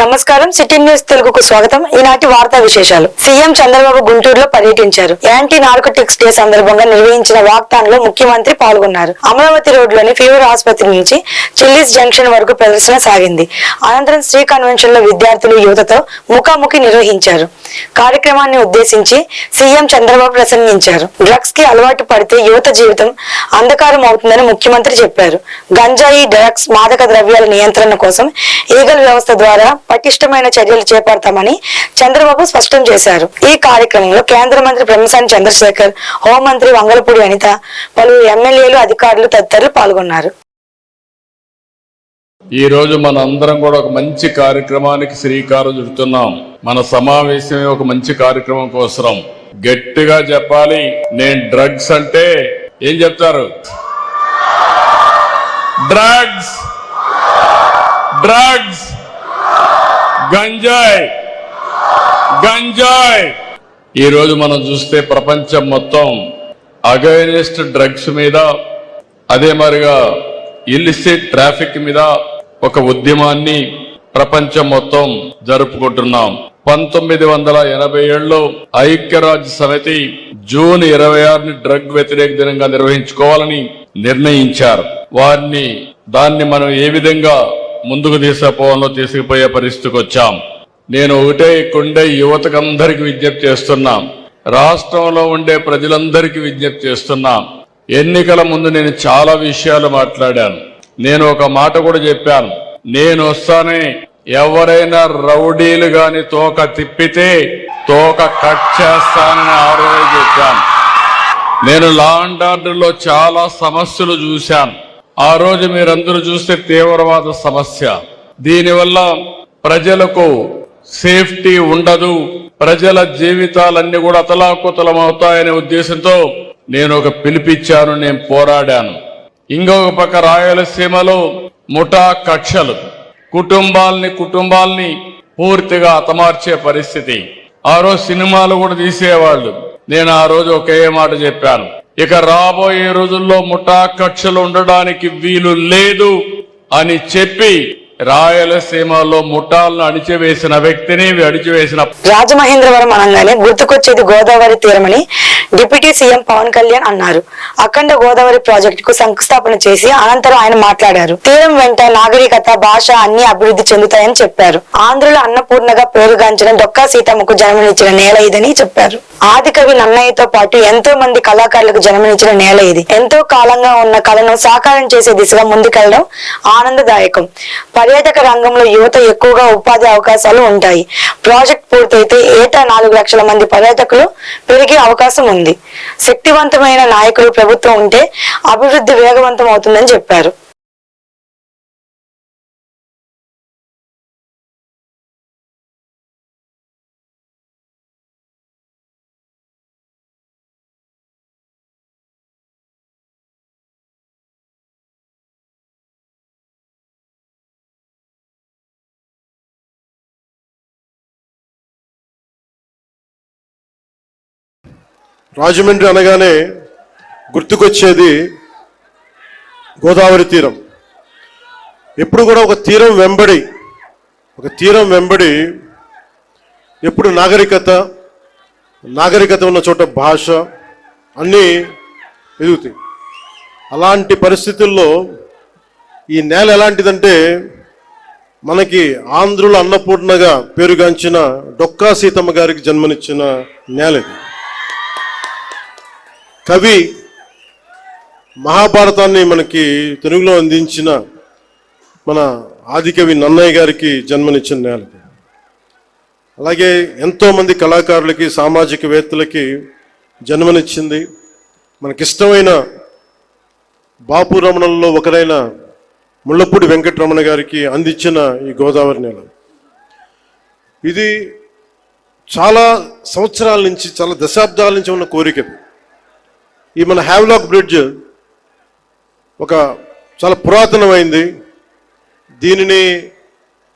నమస్కారం. City news తెలుగుకు స్వాగతం. ఈనాటి వార్తా విశేషాలు. సీఎం చంద్రబాబు గుంటూరులో పర్యటించారు. యాంటీ నార్కోటిక్స్ డే సందర్భంగా నిర్వహించిన వాగ్దానంలో ముఖ్యమంత్రి పాల్గొన్నారు. అమరావతి రోడ్లోని ఫీవర్ ఆసుపత్రి నుంచి చిల్లీస్ జంక్షన్ వరకు ప్రదర్శన సాగింది. అనంతరం శ్రీ కన్వెన్షన్లో విద్యార్థులు యువతతో ముఖాముఖి నిర్వహించారు. కార్యక్రమాన్ని ఉద్దేశించి సీఎం చంద్రబాబు ప్రసంగించారు. డ్రగ్స్కి అలవాటు పడితే యువత జీవితం అంధకారం అవుతుందని ముఖ్యమంత్రి చెప్పారు. గంజాయి డ్రగ్స్ మాదక ద్రవ్యాల నియంత్రణ కోసం ఈగల్ వ్యవస్థ ద్వారా పటిష్టమైన చర్యలు చేపడతామని చంద్రబాబు స్పష్టం చేశారు. ఈ కార్యక్రమంలో కేంద్ర మంత్రి బ్రహ్మసాని చంద్రశేఖర్ హోంమంత్రి వంగలపూడి అనిత పలువురు ఎమ్మెల్యేలు అధికారులు తదితరులు పాల్గొన్నారు. ఈ రోజు మన అందరం కూడా ఒక మంచి కార్యక్రమానికి శ్రీకారం చుడుతున్నాం. మన సమావేశమే ఒక మంచి కార్యక్రమం కోసం గట్టిగా చెప్పాలి నేను డ్రగ్స్ అంటే ఏం చెప్తారు? డ్రగ్స్! డ్రగ్స్! గంజాయ్! గంజాయ్! ఈరోజు మనం చూస్తే ప్రపంచం మొత్తం అగైనెస్ట్ డ్రగ్స్ మీద అదే మరిగా ఇల్లిసిట్ ట్రాఫిక్ మీద ఒక ఉద్యమాన్ని ప్రపంచం మొత్తం జరుపుకుంటున్నాం. పంతొమ్మిది వందల ఎనభై ఏడులో ఐక్యరాజ్య సమితి జూన్ ఇరవై ఆరుని డ్రగ్ వ్యతిరేక దినంగా నిర్వహించుకోవాలని నిర్ణయించారు. వారిని దాన్ని మనం ఏ విధంగా ముందుకు తీసుకుపోవాలో తీసుకుపోయే పరిస్థితికి వచ్చాం. నేను ఒకటే ఇక్కడుండే యువతకందరికి విజ్ఞప్తి చేస్తున్నాం. రాష్ట్రంలో ఉండే ప్రజలందరికీ విజ్ఞప్తి చేస్తున్నాం. ఎన్నికల ముందు నేను చాలా విషయాలు మాట్లాడాను. నేను ఒక మాట కూడా చెప్పాను. నేను వస్తానే ఎవరైనా రౌడీలు గాని తోక తిప్పితే తోక కట్ చేస్తానని ఆ రోజు చెప్పాను. నేను లా అండ్ ఆర్డర్లో చాలా సమస్యలు చూశాను. ఆ రోజు మీరందరూ చూస్తే తీవ్రవాద సమస్య. దీనివల్ల ప్రజలకు సేఫ్టీ ఉండదు. ప్రజల జీవితాలన్నీ కూడా అతలాకుతలం అవుతాయనే ఉద్దేశంతో నేను ఒక పిలిపిచ్చాను నేను పోరాడాను. ఇంకొక పక్క రాయలసీమలో ముఠా కక్షలు. కుటుంబాల్ని కుటుంబాల్ని పూర్తిగా హతమార్చే పరిస్థితి. ఆ రోజు సినిమాలు కూడా తీసేవాళ్ళు. నేను ఆ రోజు ఒకే మాట చెప్పాను. ఇక రాబోయే రోజుల్లో ముఠా కక్షలు ఉండడానికి వీలు లేదు అని చెప్పి రాయలసీమలో ముఠాలను అణిచివేసిన వ్యక్తిని అణిచివేసిన రాజమహేంద్రవరం అనగానే గుర్తుకొచ్చేది గోదావరి తీరమని డిప్యూటీ సీఎం పవన్ కళ్యాణ్ అన్నారు. అఖండ గోదావరి ప్రాజెక్టుకు శంకుస్థాపన చేసి అనంతరం ఆయన మాట్లాడారు. తీరం వెంట నాగరికత భాష అన్ని అభివృద్ధి చెందుతాయని చెప్పారు. ఆంధ్రుల అన్నపూర్ణగా పేరుగాంచిన డొక్కా సీతమ్మకు జన్మనిచ్చిన నేల ఇదని చెప్పారు. ఆదికవి నన్నయ్యతో పాటు ఎంతో మంది కళాకారులకు జన్మనిచ్చిన నేల ఇది. ఎంతో కాలంగా ఉన్న కళను సాకారం చేసే దిశగా ముందుకెళ్ళడం ఆనందదాయకం. పర్యాటక రంగంలో యువత ఎక్కువగా ఉపాధి అవకాశాలు ఉంటాయి. ప్రాజెక్ట్ పూర్తయితే ఏటా నాలుగు లక్షల మంది పర్యాటకులు పెరిగే అవకాశం ఉంది. శక్తివంతమైన నాయకులు ప్రభుత్వం ఉంటే అభివృద్ధి వేగవంతం అవుతుందని చెప్పారు. రాజమండ్రి అనగానే గుర్తుకొచ్చేది గోదావరి తీరం. ఎప్పుడు కూడా ఒక తీరం వెంబడి ఒక తీరం వెంబడి ఎప్పుడు నాగరికత నాగరికత ఉన్న చోట భాష అన్నీ ఎదుగుతాయి. అలాంటి పరిస్థితుల్లో ఈ నేల ఎలాంటిదంటే మనకి ఆంధ్రుల అన్నపూర్ణగా పేరుగాంచిన డొక్కా సీతమ్మ గారికి జన్మనిచ్చిన నేల ఇది. కవి మహాభారతాన్ని మనకి తెలుగులో అందించిన మన ఆదికవి నన్నయ్య గారికి జన్మనిచ్చిన నేల అలాగే ఎంతోమంది కళాకారులకి సామాజికవేత్తలకి జన్మనిచ్చింది. మనకిష్టమైన బాపు రమణంలో ఒకరైన ముళ్ళపూడి వెంకటరమణ గారికి అందించిన ఈ గోదావరి నేల. ఇది చాలా సంవత్సరాల నుంచి చాలా దశాబ్దాల నుంచి ఉన్న కోరిక ఈ మన హ్యావ్లాక్ బ్రిడ్జ్ ఒక చాలా పురాతనమైంది. దీనిని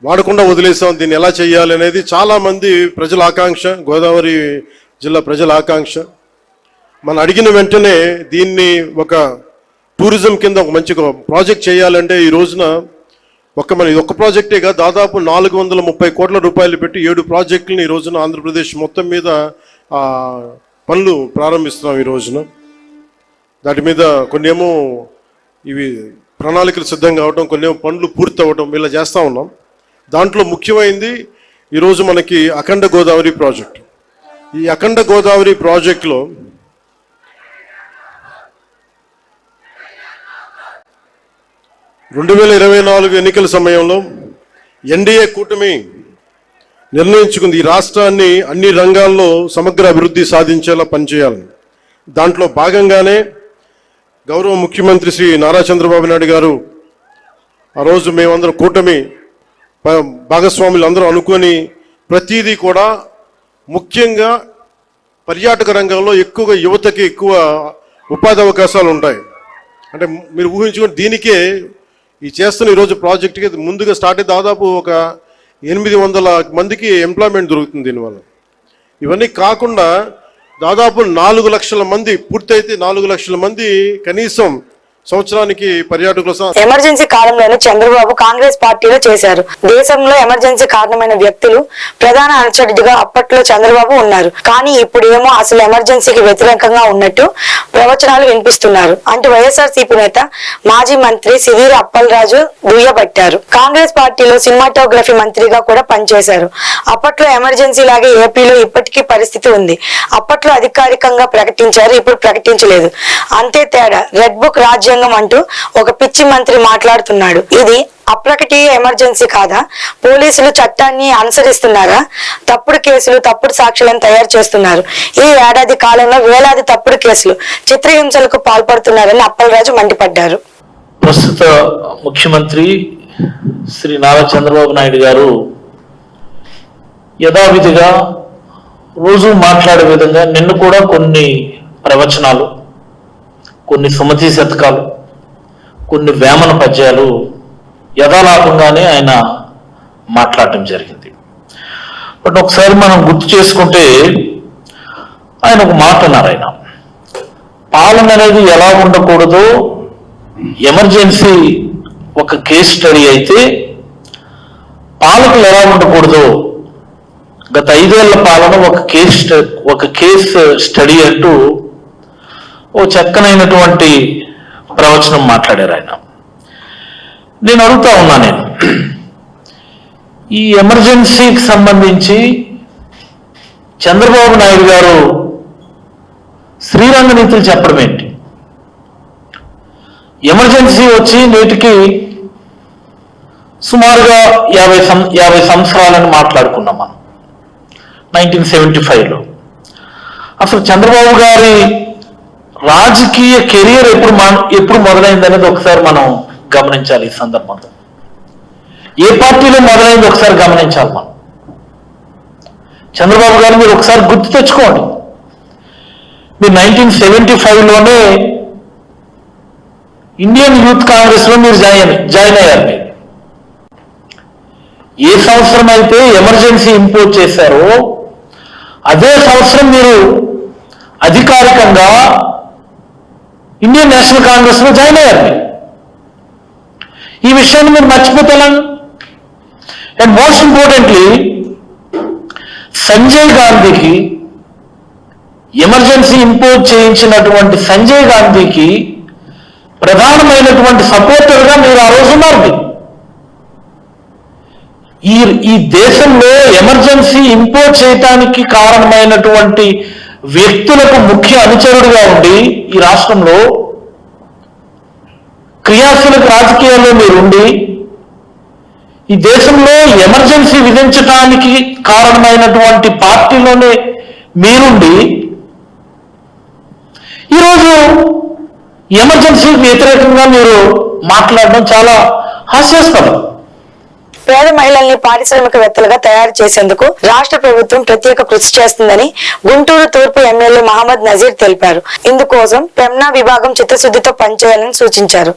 వాడకుండా వదిలేసాం. దీన్ని ఎలా చేయాలి అనేది చాలామంది ప్రజల ఆకాంక్ష గోదావరి జిల్లా ప్రజల ఆకాంక్ష. మనం అడిగిన వెంటనే దీన్ని ఒక టూరిజం కింద ఒక మంచి ప్రాజెక్ట్ చేయాలంటే ఈ రోజున ఒక మన ఇది ఒక ప్రాజెక్టే దాదాపు నాలుగు వందల ముప్పై కోట్ల రూపాయలు పెట్టి ఏడు ప్రాజెక్టులను ఈ రోజున ఆంధ్రప్రదేశ్ మొత్తం మీద పనులు ప్రారంభిస్తున్నాం ఈ రోజున. దాటి మీద కొన్ని ఏమో ఇవి ప్రణాళికలు సిద్ధం కావటం కొన్ని ఏమో పనులు పూర్తి అవ్వటం ఇలా చేస్తూ ఉన్నాం. దాంట్లో ముఖ్యమైంది ఈరోజు మనకి అఖండ గోదావరి ప్రాజెక్ట్. ఈ అఖండ గోదావరి ప్రాజెక్టులో రెండు వేల ఇరవై నాలుగు ఎన్నికల సమయంలో ఎన్డీఏ కూటమి నిర్ణయించుకుంది. ఈ రాష్ట్రాన్ని అన్ని రంగాల్లో సమగ్ర అభివృద్ధి సాధించేలా పనిచేయాలని. దాంట్లో భాగంగానే గౌరవ ముఖ్యమంత్రి శ్రీ నారా చంద్రబాబు నాయుడు గారు ఆ రోజు మేమందరం కూటమి భాగస్వాములు అందరూ అనుకొని ప్రతీదీ కూడా ముఖ్యంగా పర్యాటక రంగంలో ఎక్కువగా యువతకి ఎక్కువ ఉపాధి అవకాశాలు ఉంటాయి. అంటే మీరు ఊహించుకుని దీనికే ఈ చేస్తున్న ఈరోజు ప్రాజెక్ట్కి ముందుగా స్టార్ట్ దాదాపు ఒక ఎనిమిది వందల మందికి ఎంప్లాయ్మెంట్ దొరుకుతుంది దీనివల్ల. ఇవన్నీ కాకుండా దాదాపు నాలుగు లక్షల మంది పూర్తయితే నాలుగు లక్షల మంది కనీసం సంవత్సరానికి పర్యాటకుల ఎమర్జెన్సీ కాలంలోనే చంద్రబాబు కాంగ్రెస్ పార్టీలో చేశారు. దేశంలో ఎమర్జెన్సీ కారణమైన వ్యక్తులు ప్రధాన అనుచరుడిగా అప్పట్లో చంద్రబాబు ఉన్నారు. కానీ ఇప్పుడు ఏమో అసలు ఎమర్జెన్సీకి వ్యతిరేకంగా ఉన్నట్టు ప్రవచనాలు వినిపిస్తున్నారు. అంటూ వైఎస్ఆర్సీపీ నేత మాజీ మంత్రి సివీర అప్పలరాజు దుయ్యబట్టారు. కాంగ్రెస్ పార్టీలో సినిమాటోగ్రఫీ మంత్రిగా కూడా పనిచేశారు. అప్పట్లో ఎమర్జెన్సీ లాగే ఏపీలో ఇప్పటికీ పరిస్థితి ఉంది. అప్పట్లో అధికారికంగా ప్రకటించారు ఇప్పుడు ప్రకటించలేదు. అంతే తేడా. రెడ్ బుక్ రాజ్యాంగ అంటూ ఒక పిచ్చి మంత్రి మాట్లాడుతున్నాడు. ఇది అప్రకటీయ ఎమర్జెన్సీ కాదా? పోలీసులు చట్టాన్ని అనుసరిస్తున్నారా? తప్పుడు కేసులు తప్పుడు సాక్షులను తయారు చేస్తున్నారు. ఈ ఏడాది కాలంలో వేలాది తప్పుడు కేసులు చిత్రహింసలకు పాల్పడుతున్నారని అప్పలరాజు మండిపడ్డారు. ప్రస్తుత ముఖ్యమంత్రి శ్రీ నారా చంద్రబాబు నాయుడు గారు యథావిధిగా రోజు మాట్లాడే విధంగా నిన్ను కూడా కొన్ని ప్రవచనాలు కొన్ని సుమతి శతకాలు కొన్ని వేమన పద్యాలు యథాలాపంగానే ఆయన మాట్లాడటం జరిగింది. బట్ ఒకసారి మనం గుర్తు చేసుకుంటే ఆయన ఒక మాట అన్నారు ఆయన. పాలన అనేది ఎలా ఉండకూడదో ఎమర్జెన్సీ ఒక కేస్ స్టడీ అయితే పాలకులు ఎలా ఉండకూడదు గత ఐదేళ్ళ పాలన ఒక కేస్ ఒక కేస్ స్టడీ అంటూ ఓ చక్కనైనటువంటి ప్రవచనం మాట్లాడారు ఆయన. నేను అడుగుతా ఉన్నా నేను. ఈ ఎమర్జెన్సీకి సంబంధించి చంద్రబాబు నాయుడు గారు శ్రీరంగ నీతులు చెప్పడం ఏంటి? ఎమర్జెన్సీ వచ్చి నేటికి సుమారుగా యాభై సం యాభై సంవత్సరాలని మాట్లాడుకున్నాం మనం. నైన్టీన్ సెవెంటీ ఫైవ్లో. అసలు చంద్రబాబు గారి రాజకీయ కెరియర్ ఎప్పుడు మా- ఎప్పుడు మొదలైంది అనేది ఒకసారి మనం గమనించాలి ఈ సందర్భంలో. ఏ పార్టీలో మొదలైంది ఒకసారి గమనించాలి మనం. చంద్రబాబు గారు మీరు ఒకసారి గుర్తు తెచ్చుకోండి. మీరు నైన్టీన్ సెవెంటీ ఫైవ్లోనే ఇండియన్ యూత్ కాంగ్రెస్లో మీరు జాయిన్ జాయిన్ అయ్యారు మీరు. ఏ సంవత్సరం అయితే ఎమర్జెన్సీ ఇంపోజ్ చేశారో అదే సంవత్సరం మీరు అధికారికంగా ఇండియన్ నేషనల్ కాంగ్రెస్లో జాయిన్ అయ్యారు. ఈ విషయాన్ని మీరు మర్చిపోతాను అండ్ మోస్ట్ ఇంపార్టెంట్లీ సంజయ్ గాంధీకి ఎమర్జెన్సీ ఇంపోజ్ చేయించినటువంటి సంజయ్ గాంధీకి ప్రధానమైనటువంటి సపోర్టర్గా మీరు ఆ రోజు ఉన్నారు. ఈ ఈ దేశంలో ఎమర్జెన్సీ ఇంపోజ్ చేయటానికి కారణమైనటువంటి వ్యక్తులకు ముఖ్య అనుచరుడుగా ఉండి ఈ రాష్ట్రంలో క్రియాశీలక రాజకీయాల్లో మీరుండి ఈ దేశంలో ఎమర్జెన్సీ విధించడానికి కారణమైనటువంటి పార్టీలోనే మీరుండి ఈరోజు ఎమర్జెన్సీకి వ్యతిరేకంగా మీరు మాట్లాడడం చాలా హాస్యాస్పదం. పేద మహిళల్ని పారిశ్రామికవేత్తలుగా తయారు చేసేందుకు రాష్ట్ర ప్రభుత్వం ప్రత్యేక కృషి చేస్తుందని గుంటూరు తూర్పు ఎమ్మెల్యే మహమ్మద్ నజీర్ తెలిపారు. ఇందుకోసం పెమ్నా విభాగం చిత్తశుద్ధితో పనిచేయాలని సూచించారు.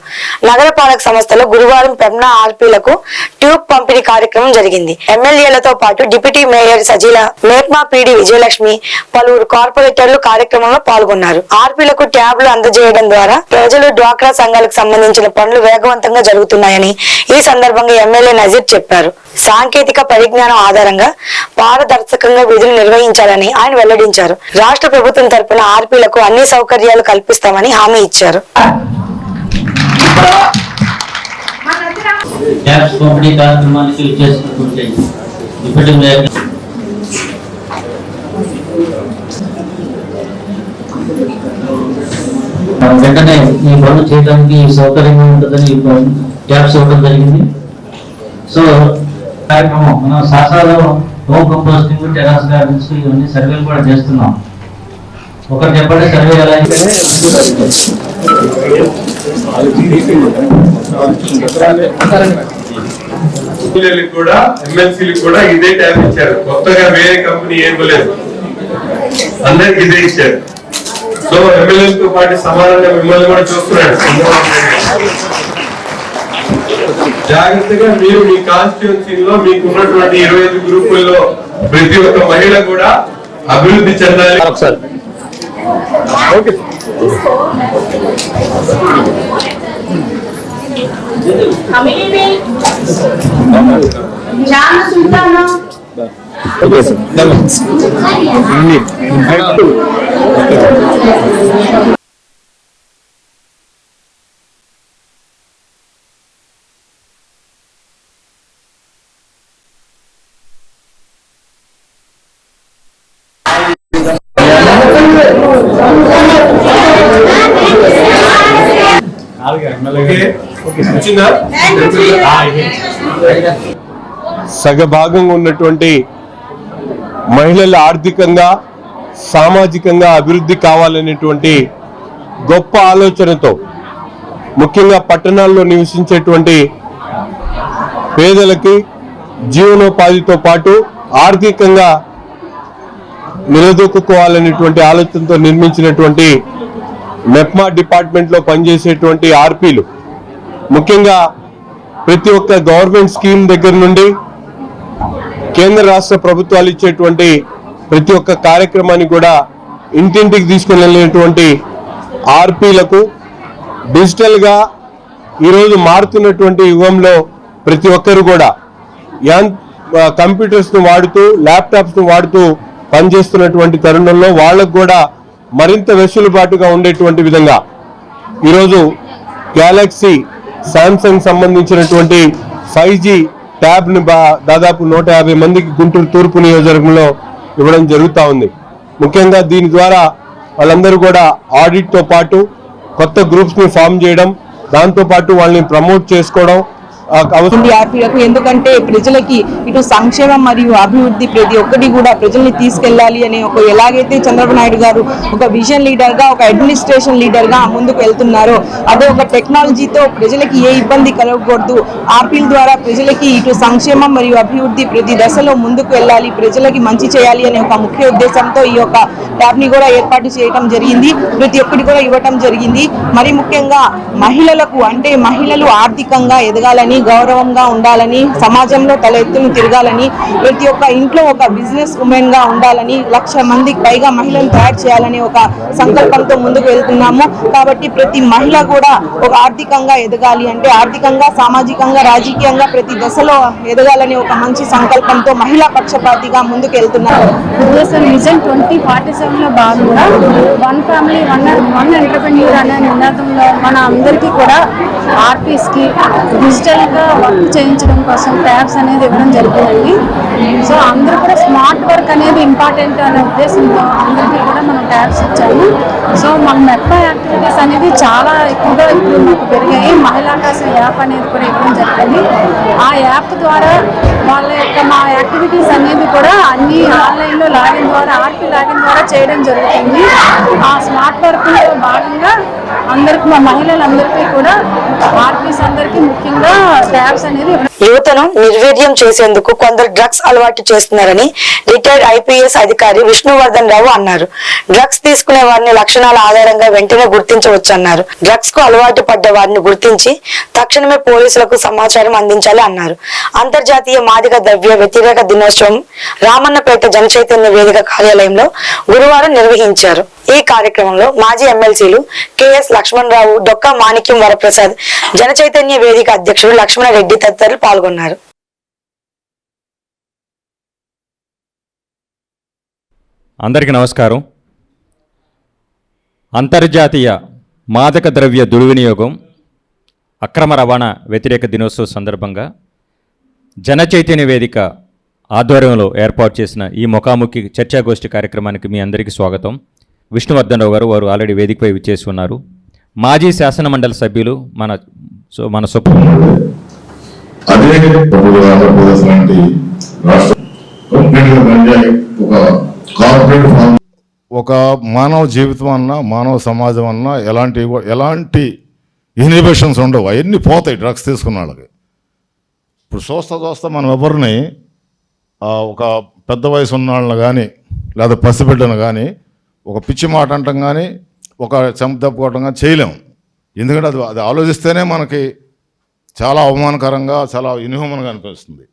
నగరపాలక సంస్థలో గురువారం పెమ్నా ఆర్పీలకు ట్యూబ్ పంపిణీ కార్యక్రమం జరిగింది. ఎమ్మెల్యేలతో పాటు deputy mayor Sajeela MEPMA PD Vijayalakshmi పలువురు కార్పొరేటర్లు కార్యక్రమంలో పాల్గొన్నారు. ఆర్పీలకు ట్యాబ్లు అందజేయడం ద్వారా ప్రజలు డ్వాక్రా సంఘాలకు సంబంధించిన పనులు వేగవంతంగా జరుగుతున్నాయని ఈ సందర్భంగా ఎమ్మెల్యే నజీర్ చెప్పారు. చెప్పారు. సాంకేతిక పరిజ్ఞానం ఆధారంగా పారదర్శకంగా విధులు నిర్వహించాలని ఆయన వెల్లడించారు. రాష్ట్ర ప్రభుత్వం తరపున ఆర్పీలకు అన్ని సౌకర్యాలు కల్పిస్తామని హామీ ఇచ్చారు. వెంటనే ఈ పనులు చేయడానికి సౌకర్యంగా ఉంటుందని ఈ పనులు ట్యాప్స్ ఇవ్వడం జరిగింది. సో కార్యక్రమం మనం శాస్త్రాలు హోమ్ కంపోస్టింగ్ టెరాస్ గార్డెన్స్ ఇవన్నీ సర్వేలు కూడా చేస్తున్నాం. ఒకరు చెప్పండి సర్వే ఎలా కూడా ఎమ్మెల్సీలకు కూడా ఇదే ట్యాబ్ ఇచ్చారు. కొత్తగా వేరే కంపెనీ ఏం లేదు. అందరికి ఇదే ఇచ్చారు. సో ఎమ్మెల్యేలతో పాటు సమానంగా మిమ్మల్ని కూడా చూస్తున్నాడు జాగ్రత్తగా మీరు మీ కాన్స్టిట్యున్సీలో మీకు ఉన్నటువంటి ఇరవై ఐదు గ్రూపుల్లో ప్రతి ఒక్క మహిళ కూడా అభివృద్ధి చెందాలి. జాన సగభాగంగా ఉన్నటువంటి మహిళలు ఆర్థికంగా సామాజికంగా అభివృద్ధి కావాలనేటువంటి గొప్ప ఆలోచనతో ముఖ్యంగా పట్టణాల్లో నివసించేటువంటి పేదలకి జీవనోపాధితో పాటు ఆర్థికంగా నిలదొక్కుకోవాలనేటువంటి ఆలోచనతో నిర్మించినటువంటి మెప్మా డిపార్ట్మెంట్లో పనిచేసేటువంటి ఆర్పీలు. ముఖ్యంగా ప్రతి ఒక్క గవర్నమెంట్ స్కీమ్ దగ్గర నుండి కేంద్ర రాష్ట్ర ప్రభుత్వాలు ఇచ్చేటువంటి ప్రతి ఒక్క కార్యక్రమాన్ని కూడా ఇంటింటికి తీసుకుని వెళ్ళినటువంటి ఆర్పీలకు డిజిటల్గా ఈరోజు మారుతున్నటువంటి యుగంలో ప్రతి ఒక్కరు కూడా యాన్ కంప్యూటర్స్ను వాడుతూ ల్యాప్టాప్స్ను వాడుతూ పనిచేస్తున్నటువంటి తరుణంలో వాళ్ళకు కూడా మరింత వెసులుబాటుగా ఉండేటువంటి విధంగా ఈరోజు గ్యాలక్సీ శాంసంగ్ సంబంధించినటువంటి ఫైవ్ జీ ట్యాబ్ని బా దాదాపు నూట యాభై మందికి గుంటూరు తూర్పు నియోజకవర్గంలో ఇవ్వడం జరుగుతూ ఉంది. ముఖ్యంగా దీని ద్వారా వాళ్ళందరూ కూడా ఆడిట్తో పాటు కొత్త గ్రూప్స్ని ఫామ్ చేయడం దాంతో పాటు వాళ్ళని ప్రమోట్ చేసుకోవడం ఆర్పీలకు ఎందుకంటే ప్రజలకి ఇటు సంక్షేమం మరియు అభివృద్ధి ప్రతి ఒక్కటి కూడా ప్రజల్ని తీసుకెళ్ళాలి అనే ఒక ఎలాగైతే చంద్రబాబు నాయుడు గారు ఒక విజన్ లీడర్గా ఒక అడ్మినిస్ట్రేషన్ లీడర్గా ముందుకు వెళ్తున్నారో అదే ఒక టెక్నాలజీతో ప్రజలకి ఏ ఇబ్బంది కలగకూడదు. ఆర్పీల ద్వారా ప్రజలకి ఇటు సంక్షేమం మరియు అభివృద్ధి ప్రతి దశలో ముందుకు వెళ్ళాలి ప్రజలకి మంచి చేయాలి అనే ఒక ముఖ్య ఉద్దేశంతో ఈ యొక్క ట్యాబ్ని కూడా ఏర్పాటు చేయడం జరిగింది. ప్రతి ఒక్కటి కూడా ఇవ్వటం జరిగింది. మరి ముఖ్యంగా మహిళలకు అంటే మహిళలు ఆర్థికంగా ఎదగాలని గౌరవంగా ఉండాలని సమాజంలో తల తిరగాలని ప్రతి ఒక్క ఇంట్లో ఒక బిజినెస్ ఉమెన్గా ఉండాలని లక్ష మందికి పైగా మహిళను తయారు చేయాలని ఒక సంకల్పంతో ముందుకు వెళ్తున్నాము. కాబట్టి ప్రతి మహిళ కూడా ఒక ఆర్థికంగా ఎదగాలి అంటే ఆర్థికంగా సామాజికంగా రాజకీయంగా ప్రతి దశలో ఎదగాలని ఒక మంచి సంకల్పంతో మహిళా పక్షపాతిగా ముందుకు వెళ్తున్నారు. విజన్ ట్వంటీ ఫార్టీ భాగంగా one family one one entrepreneur అనే నినాదంలో మన అందరికీ కూడా ఆర్టిస్ట్కి డిజిటల్ వర్క్ చేయించడం కోసం ట్యాబ్స్ అనేది ఇవ్వడం జరిగిందండి. సో అందరూ కూడా స్మార్ట్ వర్క్ అనేది ఇంపార్టెంట్ అనే ఉద్దేశంతో అందరికీ కూడా మనం ట్యాబ్స్ ఇచ్చాము. సో మన మెప్ప యాక్టివిటీస్ అనేది చాలా ఎక్కువగా ఇప్పుడు మాకు పెరిగాయి. మహిళాకాశ యాప్ అనేది కూడా ఇవ్వడం జరిగింది. ఆ యాప్ ద్వారా వాళ్ళ యొక్క మా యాక్టివిటీస్ అనేది కూడా అన్ని ఆన్లైన్లో లాగిన్ ద్వారా ఆర్పి లాగిన్ ద్వారా చేయడం జరుగుతుంది. ఆ స్మార్ట్ వర్క్లో భాగంగా అందరికి మా మహిళలందరికీ కూడా ఆర్పీస్ అందరికీ ముఖ్యంగా ట్యాబ్స్ అనేది యువతను నిర్వీర్యం చేసేందుకు కొందరు డ్రగ్స్ అలవాటు చేస్తున్నారని రిటైర్డ్ ఐపీఎస్ అధికారి విష్ణువర్ధన్ రావు అన్నారు. డ్రగ్స్ తీసుకునే వారిని లక్షణాల ఆధారంగా వెంటనే గుర్తించవచ్చన్నారు. డ్రగ్స్కు అలవాటు పడ్డ వారిని గుర్తించి తక్షణమే పోలీసులకు సమాచారం అందించాలి అన్నారు. అంతర్జాతీయ మాదిక ద్రవ్య వ్యతిరేక దినోత్సవం రామన్నపేట జనచైతన్య వేదిక కార్యాలయంలో గురువారం నిర్వహించారు. ఈ కార్యక్రమంలో మాజీ ఎమ్మెల్సీలు కెఎస్ లక్ష్మణరావు డొక్కా మాణిక్యం వరప్రసాద్ జనచైతన్య వేదిక అధ్యక్షుడు లక్ష్మణరెడ్డి తదితరులు పాల్గొన్నారు. అందరికీ నమస్కారం. అంతర్జాతీయ మాదక ద్రవ్య దుర్వినియోగం అక్రమ రవాణా వ్యతిరేక దినోత్సవం సందర్భంగా జన చైతన్య వేదిక ఆధ్వర్యంలో ఏర్పాటు చేసిన ఈ ముఖాముఖి చర్చాగోష్ఠి కార్యక్రమానికి మీ అందరికీ స్వాగతం. విష్ణువర్ధన్ రావు గారు వారు ఆల్రెడీ వేదికపై విచ్చేసి ఉన్నారు మాజీ శాసన మండలి సభ్యులు మన సో మన సుప్ర ఒక కార్పొరేట్ ఫార్మ్ ఒక మానవ జీవితం అన్నా మానవ సమాజం అన్నా ఎలాంటి ఎలాంటి ఇన్హిబిషన్స్ ఉండవు. అవన్నీ పోతాయి డ్రగ్స్ తీసుకున్న వాళ్ళకి. ఇప్పుడు చూస్తా చూస్తా మనం ఎవరిని ఒక పెద్ద వయసు ఉన్న వాళ్ళని కానీ లేదా పసిబిడ్డను కానీ ఒక పిచ్చి మాట అంటాం కానీ ఒక చెంప తప్పుకోవటం కానీ చేయలేము. ఎందుకంటే అది అది ఆలోచిస్తేనే మనకి చాలా అవమానకరంగా చాలా ఇన్హ్యూమన్గా అనిపిస్తుంది.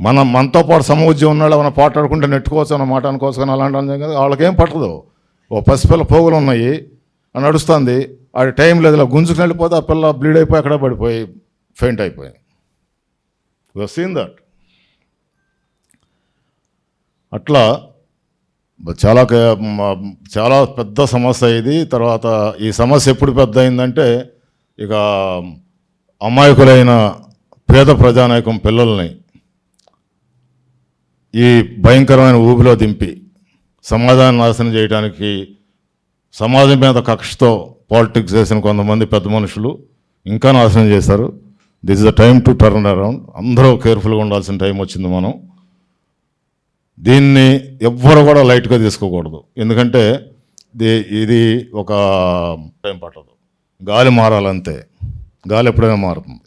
మన మనతో పాటు సమూజ్యం ఉన్నాళ్ళు ఏమైనా పాటాడుకుంటే నెట్టుకోవచ్చు అన్న మాట అనుకోవచ్చు అలాంటి వాళ్ళని కదా. వాళ్ళకేం పట్టదు. ఓ పసిపిల్ల పోగులు ఉన్నాయి అని నడుస్తుంది. ఆ టైం లేదు. ఇలా గుంజుకుని వెళ్ళిపోతే ఆ పిల్ల బ్లీడ్ అయిపోయి అక్కడ పడిపోయి ఫెయింట్ అయిపోయి. సీన్ దట్ అట్లా చాలా చాలా పెద్ద సమస్య ఇది. తర్వాత ఈ సమస్య ఎప్పుడు పెద్ద అయిందంటే ఇక అమాయకులైన పేద ప్రజానాయకం పిల్లల్ని ఈ భయంకరమైన ఊపిలో దింపి సమాజాన్ని నాశనం చేయడానికి సమాజం మీద కక్షతో పాలిటిక్స్ చేసిన కొంతమంది పెద్ద మనుషులు ఇంకా నాశనం చేశారు. This is the time to turn around అందరూ కేర్ఫుల్గా ఉండాల్సిన టైం వచ్చింది మనం. దీన్ని ఎవ్వరు కూడా లైట్గా తీసుకోకూడదు. ఎందుకంటే ఇది ఒక టైం పట్టదు. గాలి మారాలంతే. గాలి ఎప్పుడైనా మారుతుంది.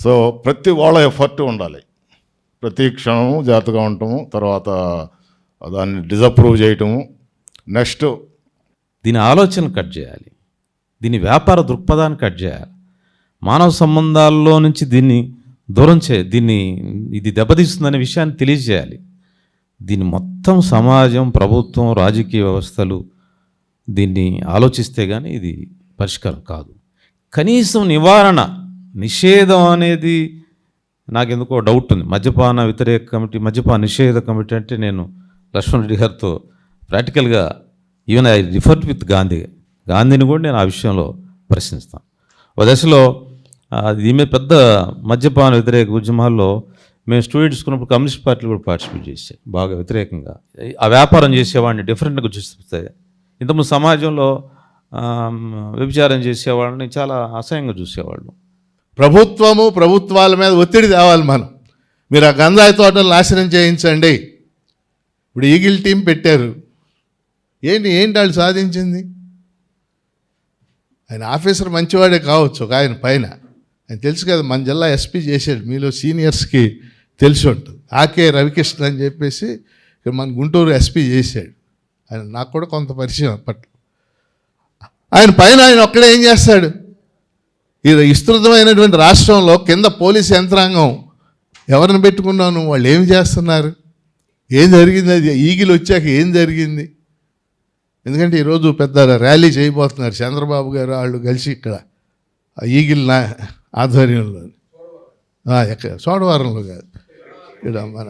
సో ప్రతి వాళ్ళ ఎఫర్ట్ ఉండాలి. ప్రతి క్షణము జాగ్రత్తగా ఉండటము తర్వాత దాన్ని డిజప్రూవ్ చేయటము. నెక్స్ట్ దీని ఆలోచన కట్ చేయాలి. దీని వ్యాపార దృక్పథాన్ని కట్ చేయాలి. మానవ సంబంధాల్లో నుంచి దీన్ని దూరం చే దీన్ని ఇది దెబ్బతీస్తుందనే విషయాన్ని తెలియజేయాలి. దీన్ని మొత్తం సమాజం ప్రభుత్వం రాజకీయ వ్యవస్థలు దీన్ని ఆలోచిస్తే కానీ ఇది పరిష్కారం కాదు. కనీసం నివారణ నిషేధం అనేది నాకెందుకో డౌట్ ఉంది. మద్యపాన వ్యతిరేక కమిటీ మద్యపాన నిషేధ కమిటీ అంటే నేను లక్ష్మణ్ రెడ్డి గారితో ప్రాక్టికల్గా even I refer with Gandhi. గాంధీని కూడా నేను ఆ విషయంలో ప్రశ్నిస్తాను. ఒక దశలో ఈమె పెద్ద మద్యపాన వ్యతిరేక ఉద్యమాల్లో మేము స్టూడెంట్స్ ఉన్నప్పుడు కమ్యూనిస్ట్ పార్టీలు కూడా పార్టిసిపేట్ చేసే బాగా వ్యతిరేకంగా. ఆ వ్యాపారం చేసేవాడిని డిఫరెంట్గా చూస్తే ఇంతకుముందు సమాజంలో వ్యభిచారం చేసేవాళ్ళని చాలా అసహ్యంగా చూసేవాళ్ళు. ప్రభుత్వము ప్రభుత్వాల మీద ఒత్తిడి తేవాలి మనం. మీరు ఆ గంజాయి తోటలు నాశనం చేయించండి. ఇప్పుడు ఈగిల్ టీం పెట్టారు. ఏంటి ఏంటి వాళ్ళు సాధించింది? ఆయన ఆఫీసర్ మంచివాడే కావచ్చు ఒక ఆయన పైన. ఆయన తెలుసు కదా మన జిల్లా ఎస్పీ చేశాడు మీలో సీనియర్స్కి తెలిసి ఉంటుంది. ఆకే రవికృష్ణ అని చెప్పేసి మన గుంటూరు ఎస్పీ చేశాడు. ఆయన నాకు కూడా కొంత పరిచయం అప్పట్లో. ఆయన పైన ఆయన ఒక్కడే ఏం చేస్తాడు? ఈ విస్తృతమైనటువంటి రాష్ట్రంలో కింద పోలీస్ యంత్రాంగం ఎవరిని పెట్టుకున్నాను వాళ్ళు ఏం చేస్తున్నారు? ఏం జరిగింది? అది ఈగిలు వచ్చాక ఏం జరిగింది? ఎందుకంటే ఈరోజు పెద్ద ర్యాలీ చేయబోతున్నారు చంద్రబాబు గారు వాళ్ళు కలిసి ఇక్కడ ఆ ఈగిల్ నా ఆధ్వర్యంలో. ఎక్కడ చోడవరంలో కాదు. ఇక్కడ మన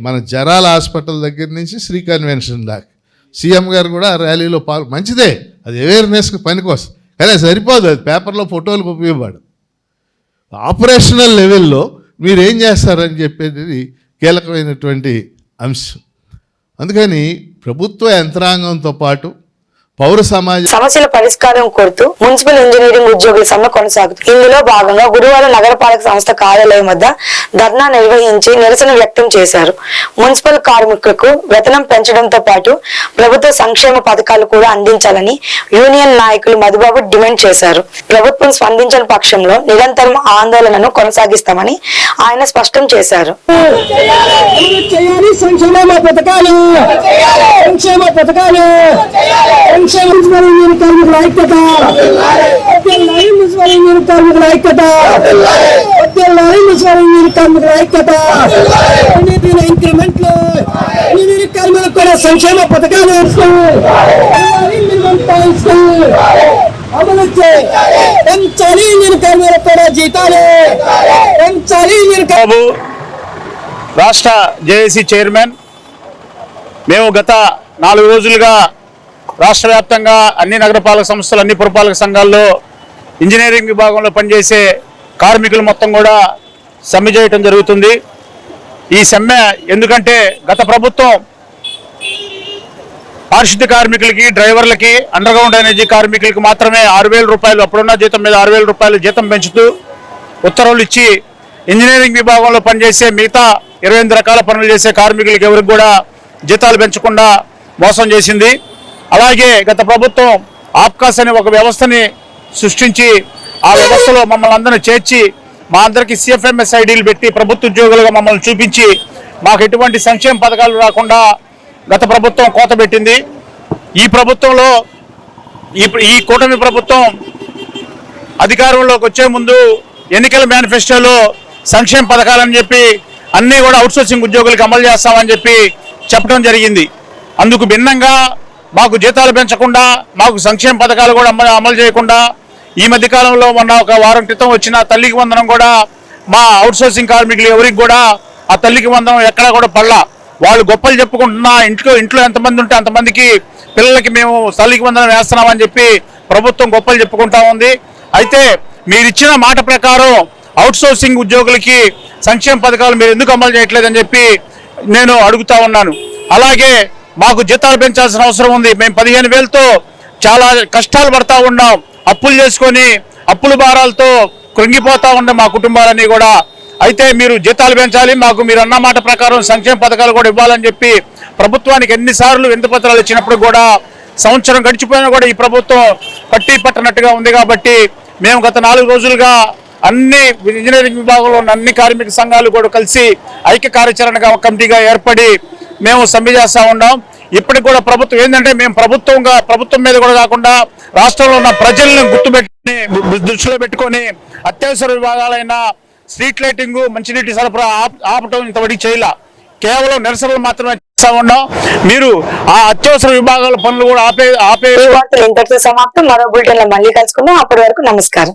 మన జరాల హాస్పిటల్ దగ్గర నుంచి శ్రీ కన్వెన్షన్ దాకా. సీఎం గారు కూడా ఆ ర్యాలీలో పాల్ మంచిదే. అది అవేర్నెస్కి పనికొస్తుంది. కానీ సరిపోదు అది పేపర్లో ఫోటోలకు ఉపయోగపడదు. ఆపరేషనల్ లెవెల్లో మీరు ఏం చేస్తారని చెప్పేది కీలకమైనటువంటి అంశం. అందుకని ప్రభుత్వ యంత్రాంగంతో పాటు పౌర సమాజం సమస్యల పరిష్కారం కోరుతూ మున్సిపల్ ఇంజనీరింగ్ ఉద్యోగుల సమ్మె కొనసాగుతుంది ఇందులో భాగంగా గురువారం నగరపాలక సంస్థ కార్యాలయం వద్ద ధర్నా నిర్వహించి నిరసన వ్యక్తం చేశారు. మున్సిపల్ కార్మికులకు వేతనం పెంచడంతో పాటు ప్రభుత్వ సంక్షేమ పథకాలు కూడా అందించాలని యూనియన్ నాయకులు మధుబాబు డిమాండ్ చేశారు. ప్రభుత్వం స్పందించని పక్షంలో నిరంతరం ఆందోళనను కొనసాగిస్తామని ఆయన స్పష్టం చేశారు. సంక్షేమ పథకాలు. సంక్షేమ పథకాలు. సంక్షేమ మున్సిపల్ ఇంజనీర్ కార్మికుల ఐక్యత మున్సిపల్ ఇంజనీర్ కార్మికుల ఐక్యత మున్సిపల్ ఇంజనీర్ కార్మికుల ఐక్యత ఇంక్రిమెంట్లు ఇంజనీర్ కార్మికులకు కూడా సంక్షేమ పథకాలు అమలు పెంచాలి ఇంజనీర్ కార్మికులకు కూడా జీతాలు పెంచాలి ఇంజనీర్ బాబు రాష్ట్ర జేఏసీ చైర్మన్ మేము గత నాలుగు రోజులుగా రాష్ట్ర వ్యాప్తంగా అన్ని నగరపాలక సంస్థలు అన్ని పురపాలక సంఘాల్లో ఇంజనీరింగ్ విభాగంలో పనిచేసే కార్మికులు మొత్తం కూడా సమ్మె చేయటం జరుగుతుంది. ఈ సమ్మె ఎందుకంటే గత ప్రభుత్వం పారిశుద్ధ్య కార్మికులకి డ్రైవర్లకి అండర్ గ్రౌండ్ ఎనర్జీ కార్మికులకి మాత్రమే ఆరు రూపాయలు అప్పుడున్న జీతం మీద ఆరు రూపాయలు జీతం పెంచుతూ ఉత్తర్వులు ఇచ్చి ఇంజనీరింగ్ విభాగంలో పనిచేసే మిగతా ఇరవై ఎనిమిది రకాల పనులు చేసే కార్మికులకి ఎవరికి కూడా జీతాలు పెంచకుండా మోసం చేసింది. అలాగే గత ప్రభుత్వం ఆప్కాస్ అనే ఒక వ్యవస్థని సృష్టించి ఆ వ్యవస్థలో మమ్మల్ని అందరిని చేర్చి మా అందరికీ సిఎఫ్ఎంఎస్ ఐడీలు పెట్టి ప్రభుత్వ ఉద్యోగులుగా మమ్మల్ని చూపించి మాకు ఎటువంటి సంక్షేమ పథకాలు రాకుండా గత ప్రభుత్వం కోత పెట్టింది. ఈ ప్రభుత్వంలో ఈ ఈ కూటమి ప్రభుత్వం అధికారంలోకి వచ్చే ముందు ఎన్నికల మేనిఫెస్టోలో సంక్షేమ పథకాలని చెప్పి అన్నీ కూడా అవుట్సోర్సింగ్ ఉద్యోగులకు అమలు చేస్తామని చెప్పి చెప్పడం జరిగింది. అందుకు భిన్నంగా మాకు జీతాలు పెంచకుండా మాకు సంక్షేమ పథకాలు కూడా అమలు అమలు చేయకుండా ఈ మధ్య కాలంలో మొన్న ఒక వారం క్రితం వచ్చిన తల్లికి వందనం కూడా మా అవుట్సోర్సింగ్ కార్మికులు ఎవరికి కూడా ఆ తల్లికి వందనం ఎక్కడా కూడా పడలా. వాళ్ళు గొప్పలు చెప్పుకుంటున్నా ఇంట్లో ఇంట్లో ఎంతమంది ఉంటే అంతమందికి పిల్లలకి మేము తల్లికి వందనం వేస్తున్నామని చెప్పి ప్రభుత్వం గొప్పలు చెప్పుకుంటా ఉంది. అయితే మీరు ఇచ్చిన మాట ప్రకారం అవుట్సోర్సింగ్ ఉద్యోగులకి సంక్షేమ పథకాలు మీరు ఎందుకు అమలు చేయట్లేదని చెప్పి నేను అడుగుతా ఉన్నాను. అలాగే మాకు జీతాలు పెంచాల్సిన అవసరం ఉంది. మేము పదిహేను వేలతో చాలా కష్టాలు పడతా ఉన్నాం. అప్పులు చేసుకొని అప్పుల భారాలతో కృంగిపోతా ఉన్నాం మా కుటుంబాలన్నీ కూడా. అయితే మీరు జీతాలు పెంచాలి మాకు మీరు అన్న మాట ప్రకారం సంక్షేమ పథకాలు కూడా ఇవ్వాలని చెప్పి ప్రభుత్వానికి ఎన్నిసార్లు వింత పత్రాలు ఇచ్చినప్పుడు కూడా సంవత్సరం గడిచిపోయినా కూడా ఈ ప్రభుత్వం పట్టి పట్టనట్టుగా ఉంది కాబట్టి మేము గత నాలుగు రోజులుగా అన్ని ఇంజనీరింగ్ విభాగంలో ఉన్న అన్ని కార్మిక సంఘాలు కూడా కలిసి ఐక్య కార్యాచరణ కమిటీగా ఏర్పడి మేము సమ్మె చేస్తూ ఉన్నాం. ఇప్పటికి కూడా ప్రభుత్వం ఏంటంటే మేము ప్రభుత్వంగా ప్రభుత్వం మీద కూడా కాకుండా రాష్ట్రంలో ఉన్న ప్రజలను గుర్తుపెట్టుకుని దృష్టిలో పెట్టుకొని అత్యవసర విభాగాలైన స్ట్రీట్ లైటింగ్ మంచినీటి సరఫరా ఆపటం ఇంతవరకు చేయాల. కేవలం నిరసనలు మాత్రమే చేస్తా ఉన్నాం. మీరు ఆ అత్యవసర విభాగాల పనులు కూడా ఆపే ఆపే ఇంతటితో సమాప్తం. మరో బులెటిన్లో మళ్ళీ కలుసుకుందాం. అప్పటి వరకు నమస్కారం.